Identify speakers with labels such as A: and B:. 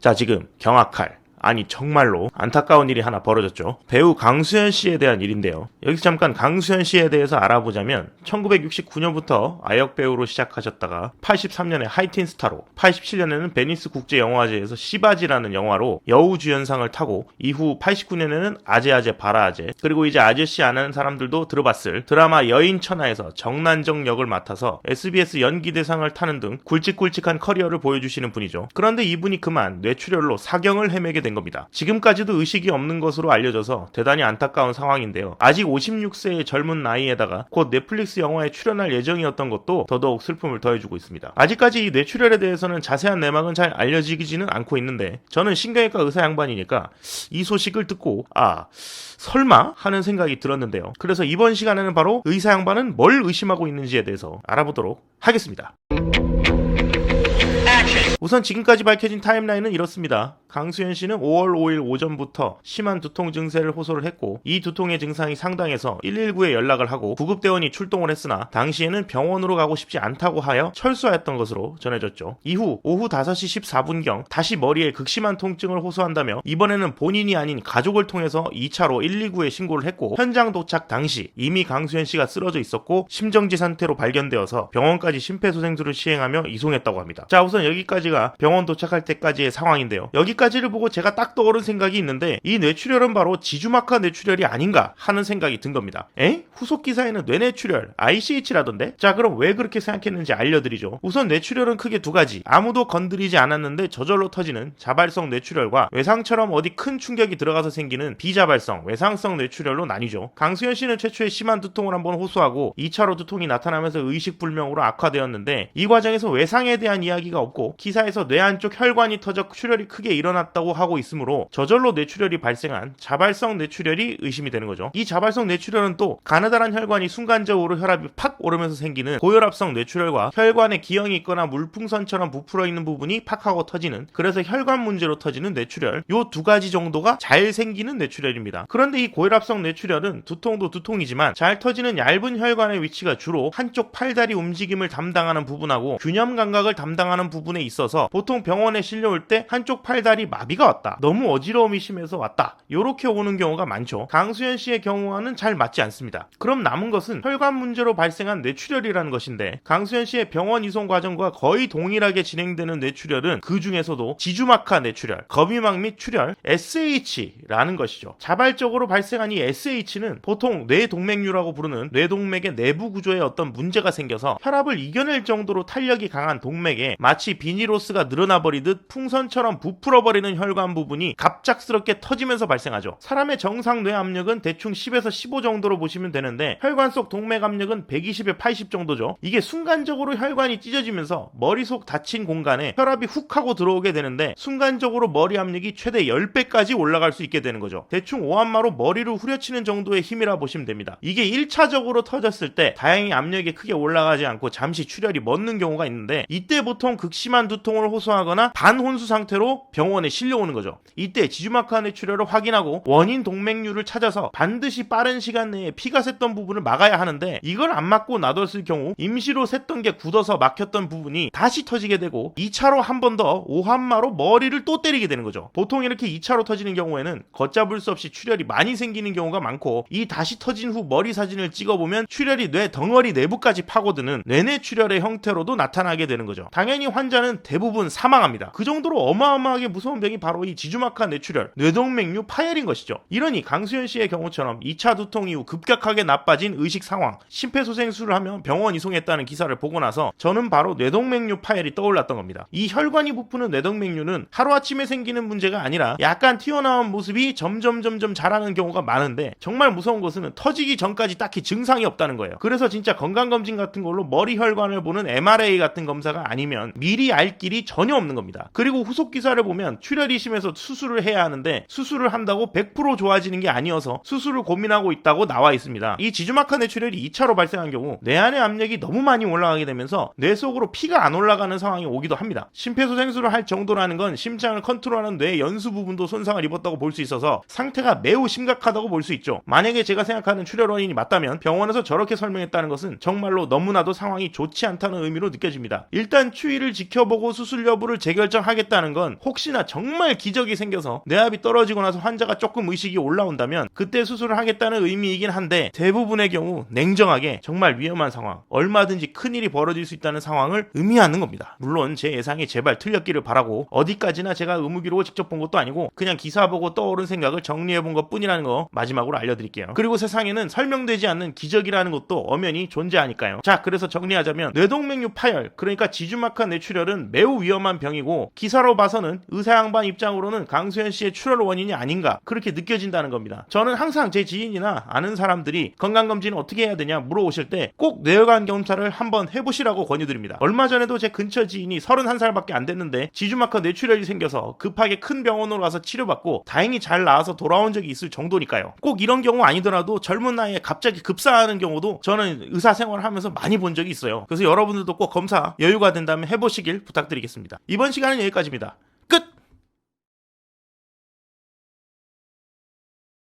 A: 자, 지금 경악할 아니 정말로 안타까운 일이 하나 벌어졌죠. 배우 강수현 씨에 대한 일인데요. 여기서 잠깐 강수현 씨에 대해서 알아보자면 1969년부터 아역 배우로 시작하셨다가 83년에 하이틴 스타로 87년에는 베니스 국제 영화제에서 시바지라는 영화로 여우 주연상을 타고 이후 89년에는 아재 아재 바라 아재 그리고 이제 아저씨 안 하는 사람들도 들어봤을 드라마 여인 천하에서 정난정 역을 맡아서 SBS 연기 대상을 타는 등 굵직굵직한 커리어를 보여주시는 분이죠. 그런데 이분이 그만 뇌출혈로 사경을 헤매게 된 겁니다. 지금까지도 의식이 없는 것으로 알려져서 대단히 안타까운 상황인데요. 아직 56세의 젊은 나이에다가 곧 넷플릭스 영화에 출연할 예정이었던 것도 더더욱 슬픔을 더해주고 있습니다. 아직까지 이 뇌출혈에 대해서는 자세한 내막은 잘 알려지지는 않고 있는데 저는 신경외과 의사 양반이니까 이 소식을 듣고 아 설마 하는 생각이 들었는데요. 그래서 이번 시간에는 바로 의사 양반은 뭘 의심하고 있는지에 대해서 알아보도록 하겠습니다. 우선 지금까지 밝혀진 타임라인은 이렇습니다. 강수현 씨는 5월 5일 오전부터 심한 두통 증세를 호소를 했고 이 두통의 증상이 상당해서 119에 연락을 하고 구급대원이 출동을 했으나 당시에는 병원으로 가고 싶지 않다고 하여 철수하였던 것으로 전해졌죠. 이후 오후 5시 14분경 다시 머리에 극심한 통증을 호소한다며 이번에는 본인이 아닌 가족을 통해서 2차로 119에 신고를 했고 현장 도착 당시 이미 강수현 씨가 쓰러져 있었고 심정지 상태로 발견되어서 병원까지 심폐소생술을 시행하며 이송했다고 합니다. 자 우선 여기까지 가 병원 도착할 때까지의 상황인데요. 여기까지를 보고 제가 딱 떠오른 생각이 있는데 이 뇌출혈은 바로 지주막하 뇌출혈이 아닌가 하는 생각이 든 겁니다. 에? 후속 기사에는 뇌뇌출혈 ICH라던데? 자 그럼 왜 그렇게 생각했는지 알려드리죠. 우선 뇌출혈은 크게 두 가지. 아무도 건드리지 않았는데 저절로 터지는 자발성 뇌출혈과 외상처럼 어디 큰 충격이 들어가서 생기는 비자발성 외상성 뇌출혈로 나뉘죠. 강수현 씨는 최초에 심한 두통을 한번 호소하고 2차로 두통이 나타나면서 의식불명으로 악화되었는데 이 과정에서 외상에 대한 이야기가 없고 기사 에서 뇌 안쪽 혈관이 터져 출혈이 크게 일어났다고 하고 있으므로 저절로 뇌출혈이 발생한 자발성 뇌출혈이 의심이 되는 거죠. 이 자발성 뇌출혈은 또 가느다란 혈관이 순간적으로 혈압이 팍 오르면서 생기는 고혈압성 뇌출혈과 혈관에 기형이 있거나 물풍선처럼 부풀어 있는 부분이 팍 하고 터지는 그래서 혈관 문제로 터지는 뇌출혈 요 두 가지 정도가 잘 생기는 뇌출혈입니다. 그런데 이 고혈압성 뇌출혈은 두통도 두통이지만 잘 터지는 얇은 혈관의 위치가 주로 한쪽 팔다리 움직임을 담당하는 부분하고 균형 감각을 담당하는 부분에 있어서 보통 병원에 실려올 때 한쪽 팔다리 마비가 왔다. 너무 어지러움이 심해서 왔다. 요렇게 오는 경우가 많죠. 강수현 씨의 경우와는 잘 맞지 않습니다. 그럼 남은 것은 혈관 문제로 발생한 뇌출혈이라는 것인데 강수현 씨의 병원 이송 과정과 거의 동일하게 진행되는 뇌출혈은 그 중에서도 지주막하 뇌출혈, 거미막 및 출혈, SH라는 것이죠. 자발적으로 발생한 이 SH는 보통 뇌동맥류라고 부르는 뇌동맥의 내부 구조에 어떤 문제가 생겨서 혈압을 이겨낼 정도로 탄력이 강한 동맥에 마치 비닐로 스가 늘어나 버리듯 풍선처럼 부풀어 버리는 혈관 부분이 갑작스럽게 터지면서 발생하죠. 사람의 정상 뇌 압력은 대충 10에서 15 정도로 보시면 되는데 혈관 속 동맥 압력은 120에 80 정도죠. 이게 순간적으로 혈관이 찢어지면서 머리 속 닫힌 공간에 혈압이 훅 하고 들어오게 되는데 순간적으로 머리 압력이 최대 10배까지 올라갈 수 있게 되는 거죠. 대충 오한마로 머리를 후려치는 정도의 힘이라 보시면 됩니다. 이게 1차적으로 터졌을 때 다행히 압력이 크게 올라가지 않고 잠시 출혈이 멎는 경우가 있는데 이때 보통 극심한 두통 을 호소하거나 반혼수 상태로 병원에 실려오는 거죠. 이때 지주막한의 출혈을 확인하고 원인 동맥류를 찾아서 반드시 빠른 시간 내에 피가 샜던 부분을 막아야 하는데 이걸 안 막고 놔뒀을 경우 임시로 샜던 게 굳어서 막혔던 부분이 다시 터지게 되고 2차로 한 번 더 오한마로 머리를 또 때리게 되는 거죠. 보통 이렇게 2차로 터지는 경우에는 걷잡을 수 없이 출혈이 많이 생기는 경우가 많고 이 다시 터진 후 머리 사진을 찍어보면 출혈이 뇌 덩어리 내부까지 파고드는 뇌내 출혈의 형태로도 나타나게 되는 거죠. 당연히 환자는 대부분 사망합니다. 그 정도로 어마어마하게 무서운 병이 바로 이 지주막하 뇌출혈, 뇌동맥류 파열인 것이죠. 이러니 강수현 씨의 경우처럼 2차 두통 이후 급격하게 나빠진 의식 상황, 심폐소생술을 하며 병원 이송했다는 기사를 보고 나서 저는 바로 뇌동맥류 파열이 떠올랐던 겁니다. 이 혈관이 부푸는 뇌동맥류는 하루아침에 생기는 문제가 아니라 약간 튀어나온 모습이 점점 점점 자라는 경우가 많은데 정말 무서운 것은 터지기 전까지 딱히 증상이 없다는 거예요. 그래서 진짜 건강검진 같은 걸로 머리 혈관을 보는 MRA 같은 검사가 아니면 미리 알 길이 전혀 없는 겁니다. 그리고 후속 기사를 보면 출혈이 심해서 수술을 해야 하는데 수술을 한다고 100% 좋아지는 게 아니어서 수술을 고민하고 있다고 나와 있습니다. 이 지주막하 뇌출혈이 2차로 발생한 경우 뇌 안의 압력이 너무 많이 올라가게 되면서 뇌 속으로 피가 안 올라가는 상황이 오기도 합니다. 심폐소생술을 할 정도라는 건 심장을 컨트롤하는 뇌 연수 부분도 손상을 입었다고 볼 수 있어서 상태가 매우 심각하다고 볼 수 있죠. 만약에 제가 생각하는 출혈 원인이 맞다면 병원에서 저렇게 설명했다는 것은 정말로 너무나도 상황이 좋지 않다는 의미로 느껴집니다. 일단 추이를 지켜보고 수술 여부를 재결정하겠다는 건 혹시나 정말 기적이 생겨서 뇌압이 떨어지고 나서 환자가 조금 의식이 올라온다면 그때 수술을 하겠다는 의미이긴 한데 대부분의 경우 냉정하게 정말 위험한 상황, 얼마든지 큰일이 벌어질 수 있다는 상황을 의미하는 겁니다. 물론 제 예상이 제발 틀렸기를 바라고 어디까지나 제가 의무기록을 직접 본 것도 아니고 그냥 기사 보고 떠오른 생각을 정리해 본 것 뿐이라는 거 마지막으로 알려드릴게요. 그리고 세상에는 설명되지 않는 기적이라는 것도 엄연히 존재하니까요. 자, 그래서 정리하자면 뇌동맥류 파열, 그러니까 지주막하 뇌출혈은 매우 위험한 병이고 기사로 봐서는 의사 양반 입장으로는 강수현 씨의 출혈 원인이 아닌가 그렇게 느껴진다는 겁니다. 저는 항상 제 지인이나 아는 사람들이 건강검진을 어떻게 해야 되냐 물어오실 때 꼭 뇌혈관 검사를 한번 해보시라고 권유드립니다. 얼마 전에도 제 근처 지인이 31살밖에 안 됐는데 지주막하 뇌출혈이 생겨서 급하게 큰 병원으로 가서 치료받고 다행히 잘 나와서 돌아온 적이 있을 정도니까요. 꼭 이런 경우 아니더라도 젊은 나이에 갑자기 급사하는 경우도 저는 의사 생활을 하면서 많이 본 적이 있어요. 그래서 여러분들도 꼭 검사 여유가 된다면 해보시길 부탁드리겠습니다. 이번 시간은 여기까지입니다.